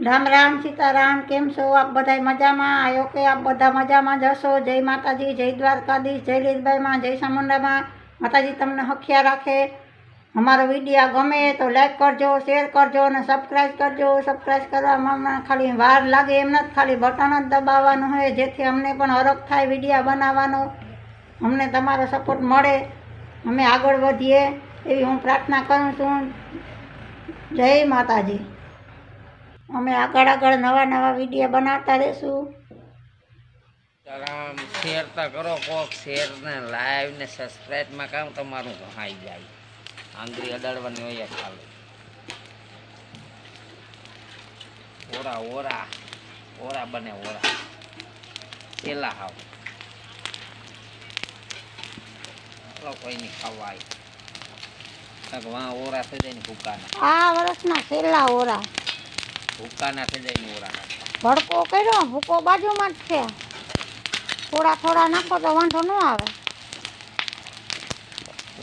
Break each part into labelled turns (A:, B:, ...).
A: રામ રામ સીતારામ, કેમ છો? આપ બધા મજામાં? આયો કે આપ બધા મજામાં જશો જય માતાજી, જય દ્વારકાધીશ, જય લીલભાઈમાં જય ચામુંડામાં માતાજી તમને હખિયા રાખે. અમારો વીડિયો ગમે તો લાઈક કરજો શેર કરજો અને સબસ્ક્રાઈબ કરજો. સબસ્ક્રાઈબ કરવામાં ખાલી વાર લાગે, એમ નથી ખાલી બટન જ દબાવવાનું હોય, જેથી અમને પણ હરખ થાય વીડિયો બનાવવાનો. અમને તમારો સપોર્ટ મળે. અમે આગળ વધીએ એવી હું પ્રાર્થના કરું છું. જય માતાજી. અમે આગળ આગળ નવા નવા વીડિયો બનાવતા રહીશું.
B: આમ શેર તો કરો કોક શેર ને લાઈવ ને સબસ્ક્રાઇબમાં કામ તમારું હાઈ જાય. આંગળી અડાડવાની હોય ખાલી. ઓરા ઓરા ઓરા બને ઓરા. પેલા હાવ. કોઈ નહીં ખવાય વાં ઓરા થઈ જાય ને ભૂકાના.
A: આ વર્ષના છેલ્લા ઓરા.
B: ભૂકાના થઈ જાય ને ઓરા
A: ભડકો કર્યો ભૂકો બાજુમાં જ છે. થોડા થોડા નાખો તો વાંધો ન આવે.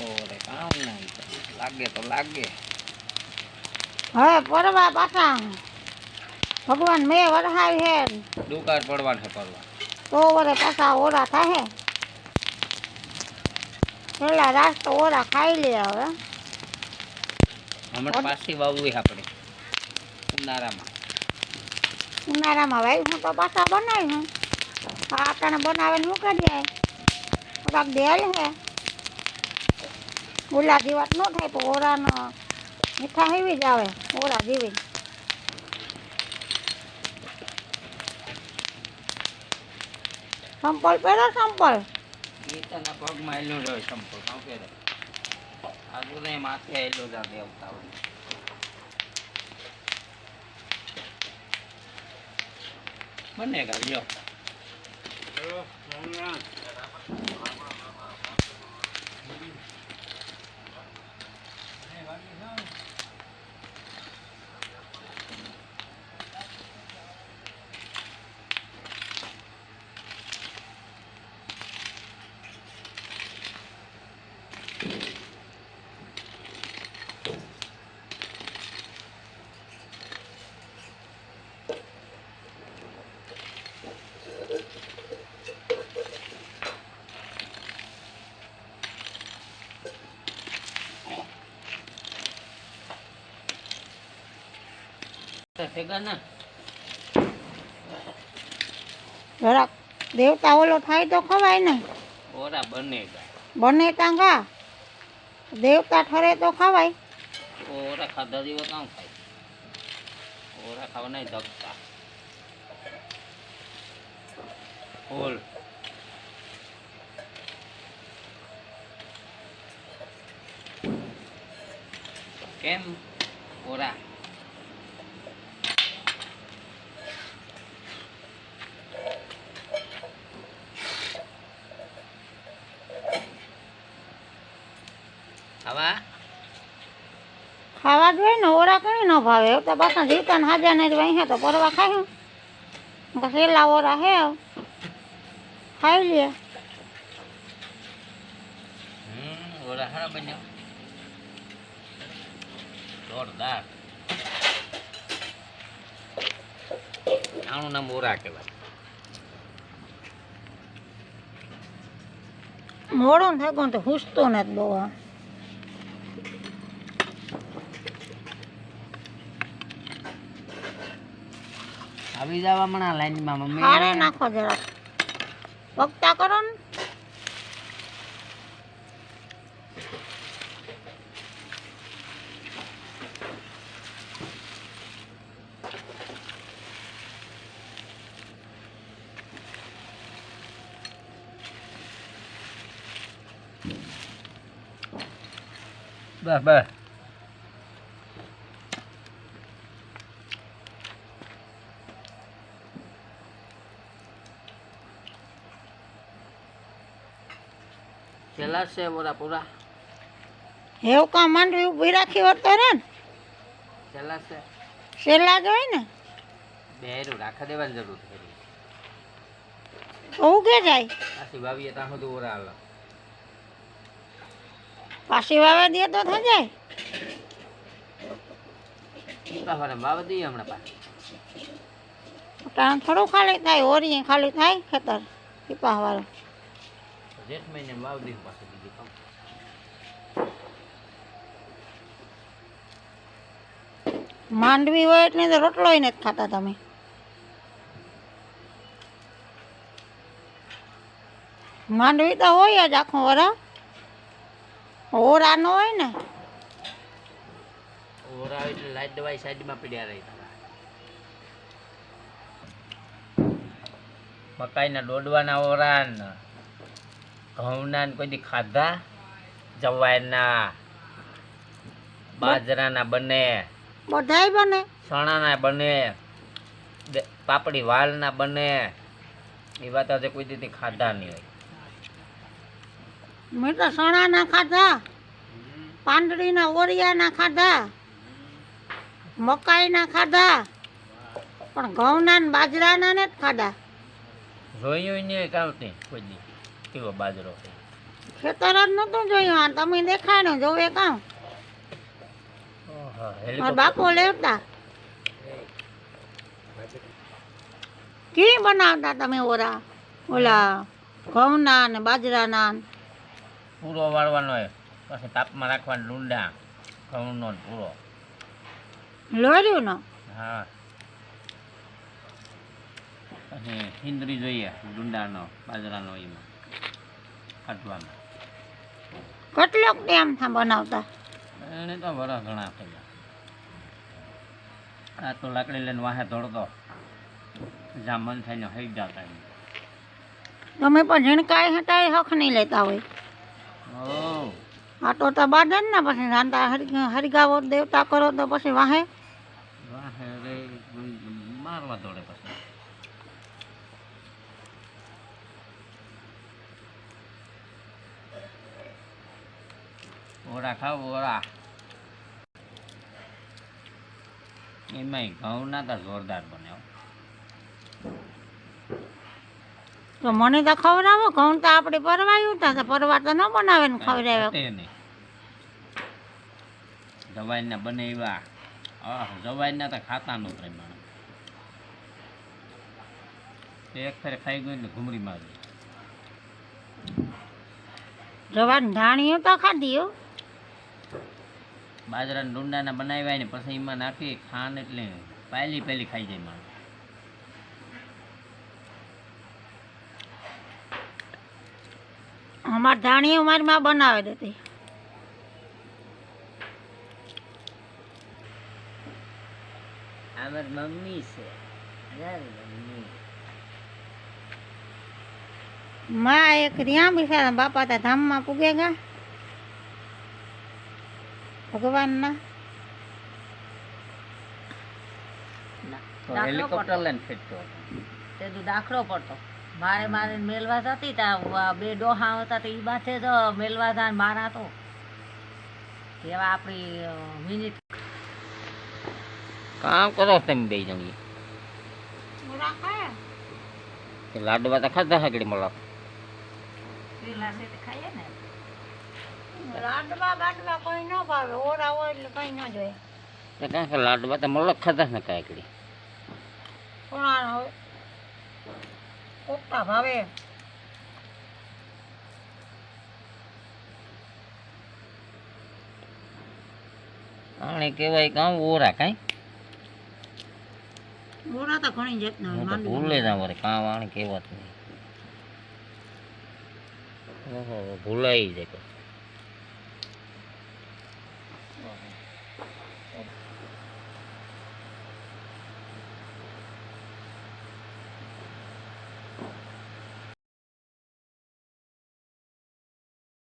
B: ઓરે કામ નહીં લાગે તો લાગે.
A: હવે પરવા પાછા. ભગવાન મેં વરહાવી હે.
B: દુકાળ પડવા છે પડવા.
A: તો વરે પાછા ઓરા થાય. છેલ્લા રાસ તો ઓરા ખાઈ લે હવે.
B: હમણાં પાછી વાવવી આપણે. ઉનાળામાં.
A: ઉનાળામાં ભાઈ હું તો પાછા બનાવી હું. આ આટાને બનાવીને મૂકી જાય થોડાક દેલ હે. ઓલા જીવાત ન થાય તો ઓરાનો મીઠા હેવી જ આવે. ઓરા જેવી. સંપલ પહેરો સંપલ.
B: ગીતાના પગમાં એલો રહ્યો સંપલ. કાં કે આજુ માથે એલો જ દેવતા હોય બને કરજો ભેગા ના.
A: જરાક દેવતા ઓલો થાય તો ખવાય ને.
B: ઓરા બને
A: બને ટાંગા દેવતા ઠરે તો ખવાય.
B: ઓરા ખાધા જેવા કામ ખાય. ઓરા ખાવાના ધકતા ઓલ કેમ? ઓરા. આવા
A: ખાવા જોઈએ ને ઓરા કઈ ન ભાવે. હવે તો પાછા જીવતા ને હાજા ને વહી તો પરવા ખાય. છેલ્લા ઓરા હે. ખાઈ લે.
B: ઓરા હારા બન્યો. જોરદાર. આનું નામ ઓરા કહેવાય.
A: મોડું ગયું તો હુસતો નથી બહુ
B: આવી જવા મણા લાઈનમાં મમ્મી
A: હારે નાખો જરાક વક્તા કરો ને
B: બસ બસ છે બોરા પૂરા.
A: એવું કામ માંડવી ઊભી રાખી હોત રે ને.
B: છેલ્લા છે.
A: છેલ્લા જ હોય ને.
B: બેરું રાખા દેવાની જરૂર છે.
A: બહુ કે જાય.
B: પાછી વાવીએ ત્યાં સુધી ઓરા હાલ.
A: પાછી વાવે દે તો થઈ જાય.
B: તમારે વાવે દઈએ હમણાં પાછી.
A: ટાણ થોડું ખાલી થાય ઓરી ખાલી થાય ખેતર પીપાવાળું
B: જેઠ મહિને વાવ દઈએ પાછું બીજું કામ
A: માંડવી હોય એટલે તો રોટલો નથી ખાતા તમે. માંડવી તો હોય જ આખું વરા. ઓરા નો હોય ને.
B: ઓરા એટલે લાઈટ દવાઈ સાઈડમાં પીડ્યા રહી મકાઈના દોડવાના ઓરા ને ઘઉંના ને કોઈ ખાધા? જવાઈના બાજરાના બને.
A: બધાય બને.
B: ચણાના બને પાપડી વાલના બને. એ વાત આજે કોઈ દીધી ખાધા નહીં હોય.
A: મેં તો સણાના ખાધા પાંદડીના ઓરિયાના ખાધા મકાઈના ખાધા પણ ઘઉંના ને બાજરાના ને જ ખાધા.
B: જોયું નહીં કાંઈ કોઈ દી. કેવો બાજરો
A: ખેતર જ નહોતું જોયું આ તમે દેખાય ને જોવે
B: ઓહો,
A: મારા બાપો લેવતા. કી બનાવતા તમે ઓરા? ઓલા ઘઉંના ને બાજરાના?
B: પૂરો વાળવાનો પછી તાપમાં રાખવાનો ડુંડા ઘઉંનો પૂરો.
A: લોર્યું ને
B: હા. પછી હિન્દ્રી જોઈએ ડુંડાનો બાજરાનો એમાં કાઢવામાં
A: કેટલોક ટાઈમ થા બનાવતા?
B: એને તો વરસ ઘણા થઈ ગયા આ તો લાકડી લઈને વાહે દોડતો જામન થઈને હઈ જતા.
A: તમે પણ ઝીણકાય હટાય હક નહીં લેતા હોય.
B: આ
A: આટો તો બાંધે જ ને પછી રાંધા હરિગાવો દેવતા કરો તો પછી વાહે.
B: વાહે રે મારવા દોડે પછી. ઓરા ખાવ ઓરા એમાંય ઘઉંના તો જોરદાર બને
A: તો મને તો ખવડાવો ઘઉં તો આપણે પરવાયું હતા તો પરવા તો ન બનાવે ને ખવડાવે
B: જવાઈના બને એવા જવાઈના તો ખાતા નું પ્રમાણ એક ફેર ખાઈ ગયું એટલે ઘૂમરી મારી.
A: જવાન ધાણીઓ તો ખાધી
B: બાજરાના ડુંડાના બનાવ્યા ને પછી એમાં નાખી ખાંડ એટલે પહેલી પહેલી ખાઈ જાય માણસ.
A: અમાર ધાણીઓ મારી માં બનાવે હતી
B: અમાર મમ્મી છે. મમ્મી.
A: માં એક રહ્યા બિચારા બાપા તા ધામમાં પૂગે ગયા ભગવાનના?
B: હેલિકોપ્ટર લઈને ફેરતો
C: તે તો દાખલો પડતો. મારે મારે મેલવા જતી તા. બે ડોહા હતા તો એ બાથે જ મેલવા તા મારા તો. એવા આપણી મિનિટ.
B: કામ કરો તમે બે જણી. લાડવા તો ખાધા હગડી મળો
C: ખાઈએ ને.
A: લાડવા બાડવા કોઈ ન ભાવે ઓરા હોય એટલે કઈ ન જોઈએ.
B: તો કાંઈ કે લાડવા તો મળો ખાતા ને કાંઈ એકડી
A: કોણા કોકતા ભાવે.
B: આણે કહેવાય કામ ઓરા કાંઈ?
A: ઓરા તો ઘણી જાતના હોય
B: ભૂલે ના વળી કામ વાણી કહેવાતું નહીં. ઓહો ભૂલાઈ જાય